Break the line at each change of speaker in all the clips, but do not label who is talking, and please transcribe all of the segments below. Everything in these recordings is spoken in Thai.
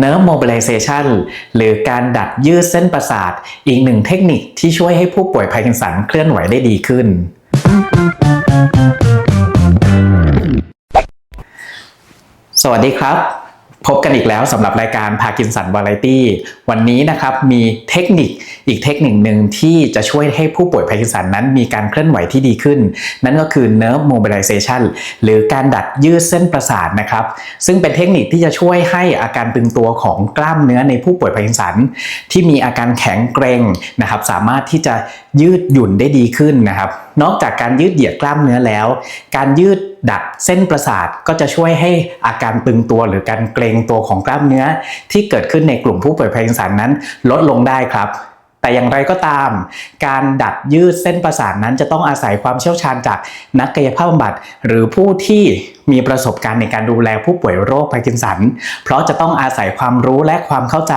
Nerve Mobilization หรือการดัดยืดเส้นประสาท อีกหนึ่งเทคนิคที่ช่วยให้ผู้ป่วยพาร์กินสันเคลื่อนไหวได้ดีขึ้น สวัสดีครับ พบกันอีกแล้วสำหรับรายการพากินสันวาไรตี้วันนี้นะครับมีเทคนิคอีกเทคนิคหนึ่งที่จะช่วยให้ผู้ป่วยพาร์กินสันนั้นมีการเคลื่อนไหวที่ดีขึ้น นั่นก็คือ nerve mobilization หรือการดัดยืดเส้นประสาทนะครับซึ่งเป็นเทคนิคที่จะช่วยให้อาการตึงตัวของกล้ามเนื้อในผู้ป่วยพาร์กินสัน ที่มีอาการแข็งเกร็งนะครับสามารถที่จะยืดหยุ่นได้ดีขึ้นนะครับนอกจากการยืดเหยียดกล้ามเนื้อแล้ว การยืด ดัดเส้นประสาทก็จะช่วยให้อาการตึงตัวหรือการเกร็งตัวของกล้ามเนื้อ ที่เกิดขึ้นในกลุ่มผู้ป่วยพาร์กินสันนั้นลดลงได้ครับ แต่อย่างไรก็ตาม การดัดยืดเส้นประสาทนั้นจะต้องอาศัยความเชี่ยวชาญจากนักกายภาพบำบัด หรือผู้ที่มีประสบการณ์ในการดูแลผู้ป่วยโรคพาร์กินสัน เพราะจะต้องอาศัยความรู้และความเข้าใจ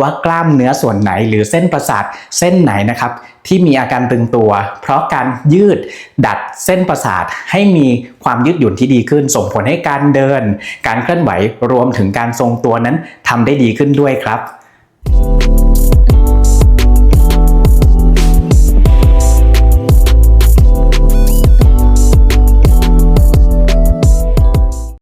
ว่ากล้ามเนื้อส่วนไหนหรือเส้นประสาทเส้นไหนนะครับที่มีอาการตึงตัว เพราะการยืดดัดเส้นประสาทให้มีความยืดหยุ่นที่ดีขึ้น ส่งผลให้การเดิน การเคลื่อนไหวรวมถึงการทรงตัวนั้นทำได้ดีขึ้นด้วยครับ